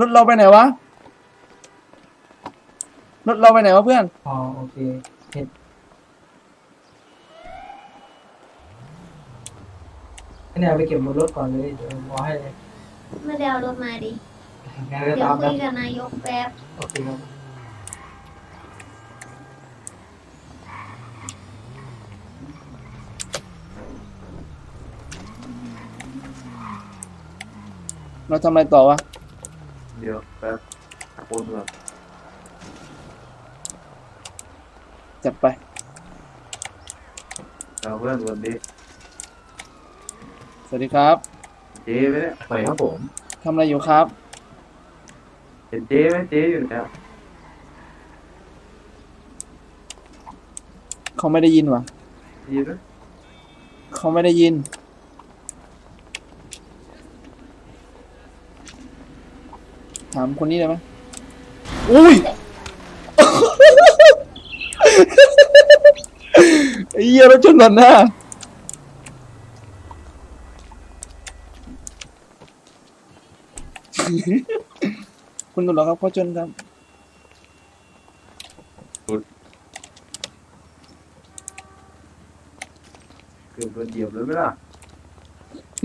รถเราไปไหนวะ รถเราไปไหนวะเพื่อน อ๋อโอเคเห็นเนี่ยเอาไปเก็บบนรถก่อนเลยเดี๋ยวผมเอาให้เลยไม่ได้เอารถมาดิ งั้นก็เดี๋ยวตามคุนะยกับนายกแป๊บ โอเคครับเราทำอะไรต่อวะ เดี๋ยวแป๊บโอนก่อนจัดไป เราเพื่อนวันนี้สวัสดีครับ เจ๊ไหมเนี่ยไปครับผมทำอะไรอยู่ครับ เห็นเจ๊ไหมเจ๊อยู่เนี่ยเขาไม่ได้ยินวะยินไหมเขาไม่ได้ยิน ถามคนนี้ได้ไหมอุ้ยไอ้เหี้ยรถชนก่อนหน้าคุณตำรวจครับเขาชนครับเกือบโดนเหยียบเลยไหมล่ะ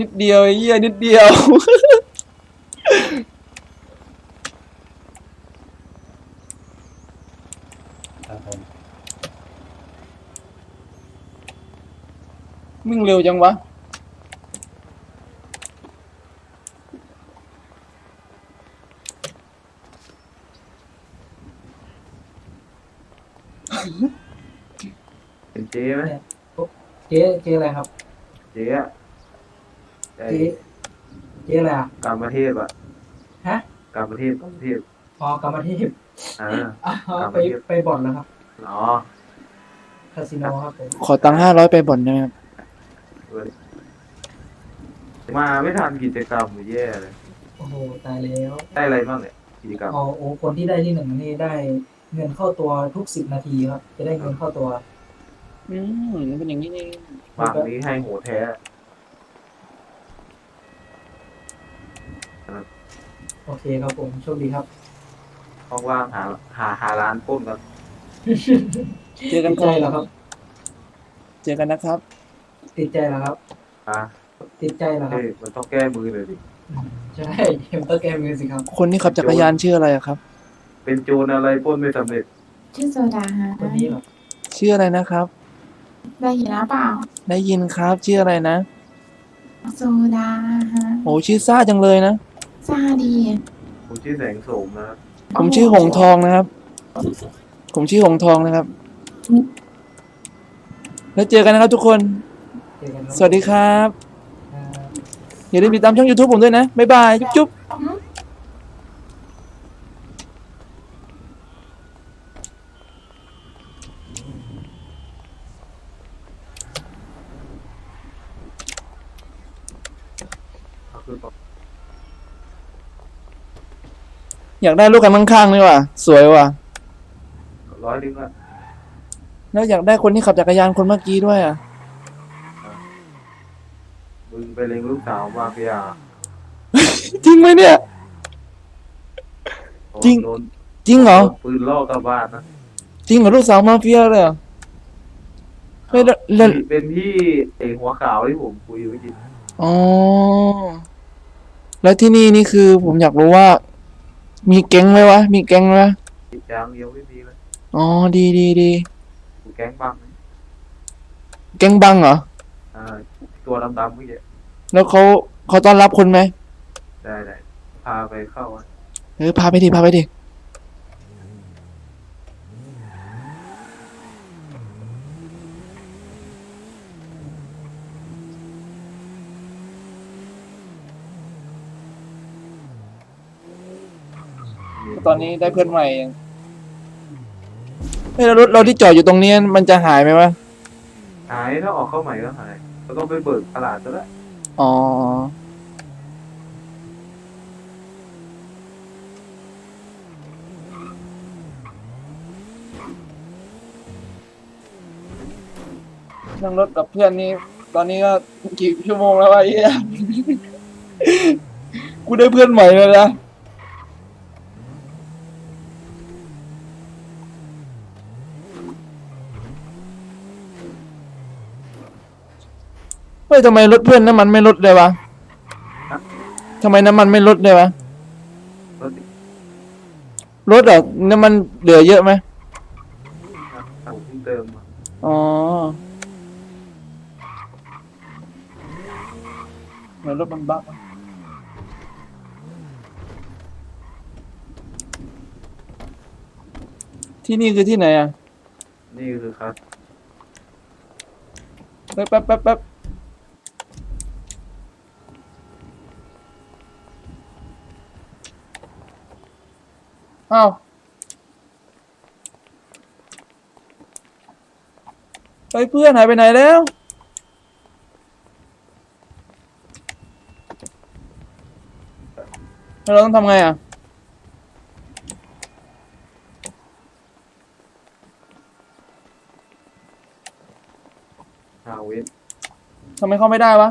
นิดเดียวไอ้เหี้ยนิดเดียว ครับผมวิ่งเร็วจังวะเห็นเจ๊ไหมเจ๊เจ๊อะไรครับ เจ๊อะไอ้เจ๊เจ๊อะไรอะการประเทศอะฮะการประเทศการประเทศ อ๋อกรรมเทพ อ่าอ๋อกรรมไปเทพไปบ่อนแล้วครับอ๋อคาสิโนครับผมขอตังค์ห้าร้อยไปบ่อนได้ไหมครับมาไม่ทันกิจกรรมแย่เลย โอ้โหตายแล้วได้อะไรบ้างเนี่ยกิจกรรมอ๋อโอ้คนที่ได้ที่หนึ่งนี่ได้เงินเข้าตัวทุกสิบนาทีครับ จะได้เงินเข้าตัวอืมมันเป็นอย่างนี้นี่เองบางนี้ให้โหแท้โอเคครับผมโชคดีครับ ว่างๆหาหาหาร้านปล้นกันเจอกันติดคใจรับเหรอครับ เจอกันนะครับติดใจเหรอครับ อะติดใจเหรอครับ เฮ้ยมันต้องแก้มือเลยดิอืมใช่เห็นต้องแก้มือสิครับ คนที่ขับจักรยานชื่ออะไรอะครับ เป็นโจรอะไรปล้นไม่สำเร็จชื่อโซดาฮะคนนี้เหรอชื่ออะไรนะครับ ได้ยินแล้วเปล่า ได้ยินครับชื่ออะไรนะโซดาฮะโอ้ชื่อซ่าจังเลยนะซาดีผมชื่อแสงโสมนะครับ ผมชื่อหงทองนะครับ ผมชื่อหงทองนะครับ แล้วเจอกันนะครับทุกคนเจอกันครับสวัสดีครับอ่าอย่าลืมติดตามช่อง YouTube ผมด้วยนะ บ๊ายบาย จุ๊บก็คือ อยากได้ลูกกันข้างๆนี่ว่ะสวยว่ะร้อยนึงอะแล้วอยากได้คนที่ขับจักรยานคนเมื่อกี้ด้วยอะมึงไปเล็งลูกสาวมาเฟียจริงไหมเนี่ย จริง โดนจริงเหรอปืนล่อกลับบ้านนะจริงเหรอลูกสาวมาเฟียเลยเหรอเฮ้ยแล้วแล้วเป็นพี่เอกหัวขาวที่ผมคุยอยู่เมื่อกี้อ๋อแล้วที่นี่นี่คือผมอยากรู้ว่า มีแก๊งไหมวะ มีแก๊งไหมวะยังยังไม่มีเลยอ๋อ ดีดีดีกูแก๊งบังนะแก๊งบังเหรอ อ่า ตัวดำๆเมื่อกี้แล้วเขาเขาต้อนรับคนไหมได้ได้พาไปเข้าอะเออ พาไปดิ พาไปดิ ตอนนี้ได้เพื่อนใหม่ยังเฮ้ยแล้วรถเราที่จอดอยู่ตรงนี้มันจะหายไหมวะ หายถ้าออกเข้าใหม่ก็หายแล้วก็ไปเบิกตลาดซะแล้วอ๋อ นั่งรถกับเพื่อนนี่ตอนนี้ก็กี่ชั่วโมงแล้ววะไอ้เหี้ย กูได้เพื่อนใหม่เลยนะ ฮ้ยทำไมรถเพื่อนน้ำมันไม่ลดเลยวะทำไมน้ำมันไม่ลดเลยวะรถติดลดเหรอน้ำมันเหลือเยอะไหมครับผมเพิ่งเติมมาอ๋อเหมือนรถมันบั๊กอะที่นี่คือที่ไหนอะนี่คือครับ แป๊บแป๊บแป๊บแป๊บ อ้าวเฮ้ยเพื่อนหายไปไหนแล้วแล้วเราต้องทำไงอะ ฮาเวนทำไมเข้าไม่ได้วะ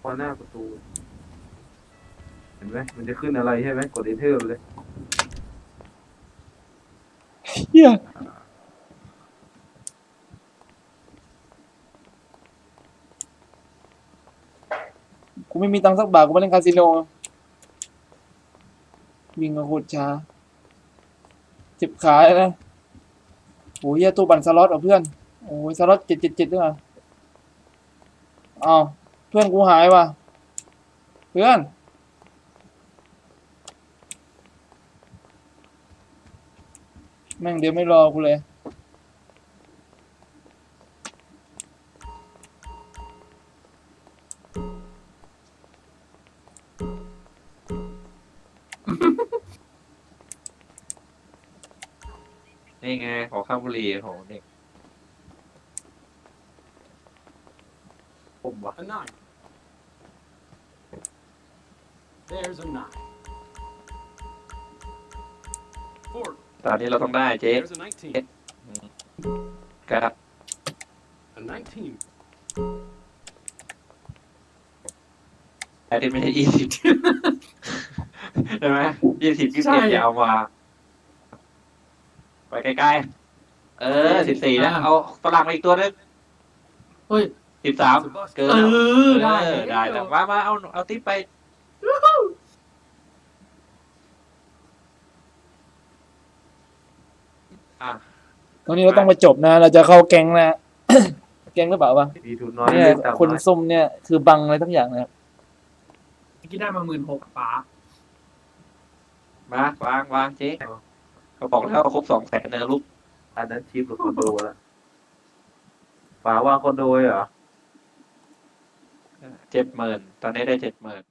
พอหน้าประตูเห็ นไหมมันจะขึ้นอะไรใช่ไหมกด enter ไปเลยเฮียกูไม่มีตังค์สักบาทกูไปเล่นคาสิโนวิ่งมาโคตรช้าเจ็บขาเลยนะโอ้ยเหี้ยตู้ปั่นสล็อตเหรอเพื่อน โอ้ยสล็อตเจ็ดเจ็ดเจ็ดด้วยเหรออ้าวเพื่อนกูหายว่ะเพื่อน แม่งเดี๋ยวไม่รอกูเลย นี่ไง ขอข้าวบุหรี่โหเด็กผมวะ A nine. There's a nine. Four. ตอนนี้เราต้องได้เจ๊ There's a nineteen. ครับ A nineteen. อันนี้ไม่ใช่ยี่สิบใช่ไหมยี่สิบยี่ใช่สิบอย่าเอามา ไปใกล้ๆ เออสิบสี่แล้ว เอาฝรั่งมาอีกตัวนึงเฮ้ย สิบสาม It's a bust. เกินเอแล้วอได้ เออได้แล้วมามาเอา เอาติ๊บไป อะ ตอนนี้เราต้องมาจบนะ เราจะเข้าแก๊งนะแก๊งหรือเปล่าวะดีทุนน้อยเนี่ยเล่นตามคนน้อยส้มเนี่ยคือบังอะไรทั้งอย่างนะครับเมื่อกี้ได้มาหมื่นหกป๋ามาวางวางเจ๊เขาบอกแล้วว่าครบสองแสนเนอะลูกอันนั้นชิปหรือคอนโดละฝาว่าคอนโดเหรอเจ็ดหมื่นตอนนี้ได้เจ็ดหมื่น